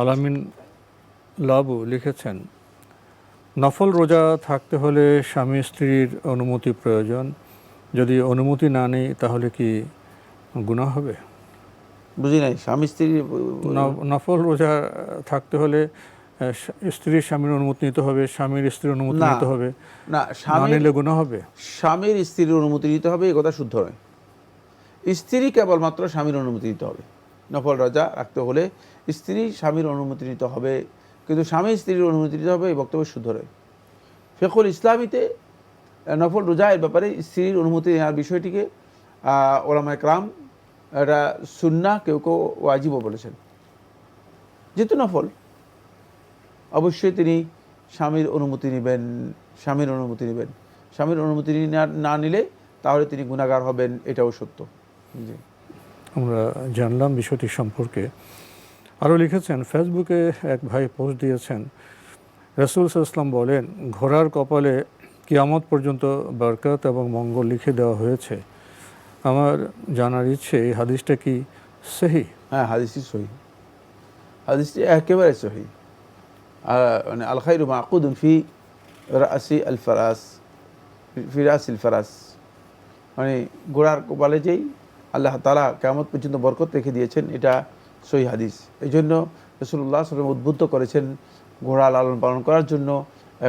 আলামিন লাবু লিখেছেন নফল রোজা থাকতে হলে স্বামী স্ত্রীর অনুমতি প্রয়োজন। যদি অনুমতি না নেই তাহলে কি গুনাহ হবে? বুঝি নাই স্বামী স্ত্রী নফল রোজা থাকতে হলে স্ত্রীর স্বামীর অনুমতি নিতে হবে স্বামীর স্ত্রীর অনুমতি নিতে হবে। না স্বামী নিলে গুনাহ হবে? স্বামীর স্ত্রীর অনুমতি নিতে হবে এই কথা শুদ্ধ নয়। স্ত্রী কেবলমাত্র স্বামীর অনুমতি নিতে হবে। নফল রাজা রাখতে হলে স্ত্রী স্বামীর অনুমতি নিতে হবে। কিন্তু স্বামী স্ত্রীর অনুমতি নিতে হবে, এই বক্তব্য শুদ্ধ নয়। ফেকুল ইসলামীতে নফল রোজা এর ব্যাপারে স্ত্রীর অনুমতি নেওয়ার বিষয়টিকে ওলামা একরাম এটা সুন্না কেউ কেউ ওয়াজিবও বলেছেন। যেহেতু নফল, অবশ্যই তিনি স্বামীর অনুমতি নেবেন, স্বামীর অনুমতি নেবেন। স্বামীর অনুমতি না নিলে তাহলে তিনি গুণাগার হবেন, এটাও সত্য। জি। আমরা জানলাম বিষয়টি সম্পর্কে। আরও লিখেছেন, ফেসবুকে এক ভাই পোস্ট দিয়েছেন, রসুল ইসলাম বলেন, ঘোড়ার কপালে কিয়ামত পর্যন্ত বরকত এবং মঙ্গল লিখে দেওয়া হয়েছে। আমার জানার ইচ্ছে, এই হাদিসটা কি সহি? হ্যাঁ হাদিসটি সহি। হাদিসটি একেবারে সহি। মানে আল খাইরু মাকুদুন ফি রাসি আল ফারাস ফি রাসিল ফারাস মানে ঘোড়ার কপালে যেই আল্লাহ তালা কেমন পর্যন্ত বরকত রেখে দিয়েছেন, এটা সহি হাদিস। এই জন্য রসুল্লাহ সাল্লাম উদ্বুদ্ধ করেছেন ঘোড়া লালন পালন করার জন্য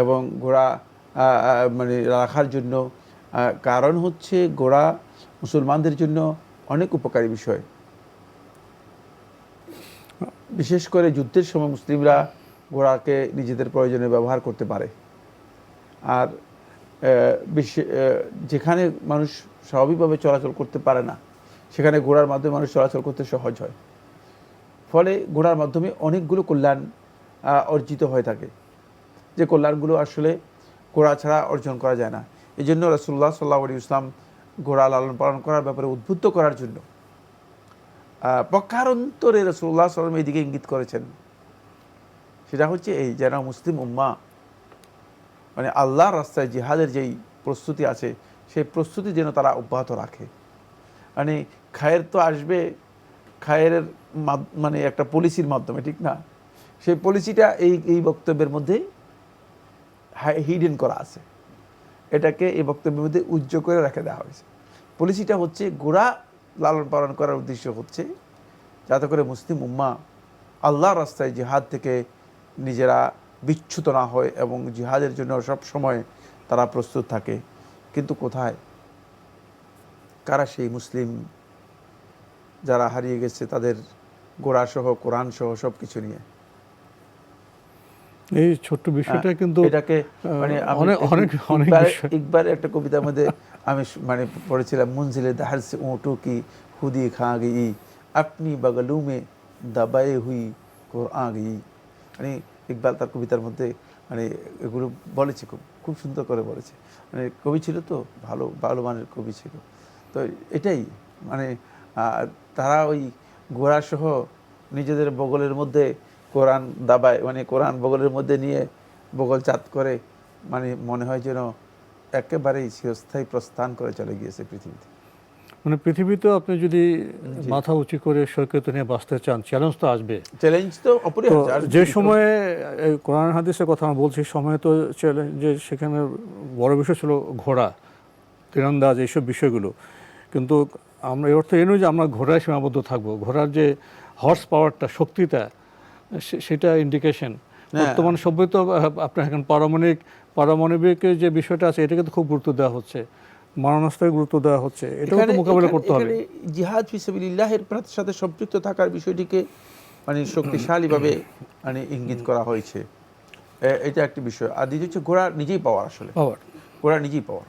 এবং ঘোড়া মানে রাখার জন্য। কারণ হচ্ছে ঘোড়া মুসলমানদের জন্য অনেক উপকারী বিষয়। বিশেষ করে যুদ্ধের সময় মুসলিমরা ঘোড়াকে নিজেদের প্রয়োজনে ব্যবহার করতে পারে। আর যেখানে মানুষ স্বাভাবিকভাবে চলাচল করতে পারে না সেখানে ঘোড়ার মাধ্যমে মানুষ চলাচল করতে সহজ হয়। ফলে ঘোড়ার মাধ্যমে অনেকগুলো কল্যাণ অর্জিত হয়ে থাকে। যে কল্যাণগুলো আসলে ঘোড়া ছাড়া অর্জন করা যায় না। এই জন্য রসুল্লাহ সাল্লাহ আলী ইসলাম ঘোড়া লালন পালন করার ব্যাপারে উদ্বুদ্ধ করার জন্য পক্ষান্তরে রসুল্লাহ সাল্লাম এইদিকে ইঙ্গিত করেছেন। সেটা হচ্ছে এই যেন মুসলিম উম্মা মানে আল্লাহর রাস্তায় জিহাদের যেই প্রস্তুতি আছে, সেই প্রস্তুতি যেন তারা অব্যাহত রাখে। মানে খায়ের তো আসবে খায়ের মানে একটা পলিসির মাধ্যমে, ঠিক না? সেই পলিসিটা এই এই বক্তব্যের মধ্যে হিডেন করা আছে। এটাকে এই বক্তব্যের মধ্যে উজ্জ করে রেখে দেওয়া হয়েছে। পলিসিটা হচ্ছে গোড়া লালন পালন করার উদ্দেশ্য হচ্ছে যাতে করে মুসলিম উম্মা আল্লাহর রাস্তায় জিহাদ থেকে নিজেরা বিচ্ছুত না হয় এবং জিহাদের জন্য সব সময় তারা প্রস্তুত থাকে। কিন্তু কোথায়? কারা সেই মুসলিম যারা হারিয়ে গেছে তাদের গোড়া সহ কোরআন সহ সব কিছু নিয়ে? এই ছোট্ট বিষয়টা কিন্তু এটাকে মানে অনেক অনেক অনেক ইকবাল একটা কবিতার মধ্যে আমি মানে পড়েছিলাম মুনজিলে দাহার সে ওটো কি খুদি খা গই আপনি বগলু মে দাবায়ে হুই কোরআন গই মানে ইকবাল তার কবিতার মধ্যে মানে এগুলো বলেছে খুব খুব সুন্দর করে বলেছে। মানে কবি ছিল তো ভালো ভালো মানের কবি ছিল। তো এটাই মানে তারা ওই ঘোড়া সহ নিজেদের বগলের মধ্যে কোরআন দাবায় মানে কোরআন বগলের মধ্যে নিয়ে বগল চাঁদ করে মানে মনে হয় যেন একেবারেই চিরস্থায়ী প্রস্থান করে চলে গিয়েছে পৃথিবীতে। মানে পৃথিবীতে আপনি যদি মাথা উঁচু করে সৈকত নিয়ে বাঁচতে চান চ্যালেঞ্জ তো আসবে। চ্যালেঞ্জ তো অপরিহার্য যে সময়ে কোরআন হাদিসের কথা আমরা বলছি সময় তো চ্যালেঞ্জ যে সেখানে বড় বিষয় ছিল ঘোড়া তীরন্দাজ এইসব বিষয়গুলো। কিন্তু আমরা এর অর্থ এই নয় যে আমরা ঘোড়ায় সীমাবদ্ধ থাকব। ঘোড়ার যে হর্স পাওয়ারটা শক্তিটা সেটা ইন্ডিকেশন বর্তমান সভ্যই তো আপনার এখন পারমাণবিক পারমাণবিক যে বিষয়টা আছে এটাকে তো খুব গুরুত্ব দেওয়া হচ্ছে। মারণাস্ত্রের গুরুত্ব দেওয়া হচ্ছে। এটাও তো মোকাবিলা করতে হবে। জিহাদ ফিসাবিল্লাহের সাথে সম্পৃক্ত থাকার বিষয়টিকে মানে শক্তিশালীভাবে মানে ইঙ্গিত করা হয়েছে। এটা একটি বিষয়। আর দ্বিতীয় হচ্ছে ঘোড়া নিজেই পাওয়ার আসলে। পাওয়ার ঘোড়া নিজেই পাওয়ার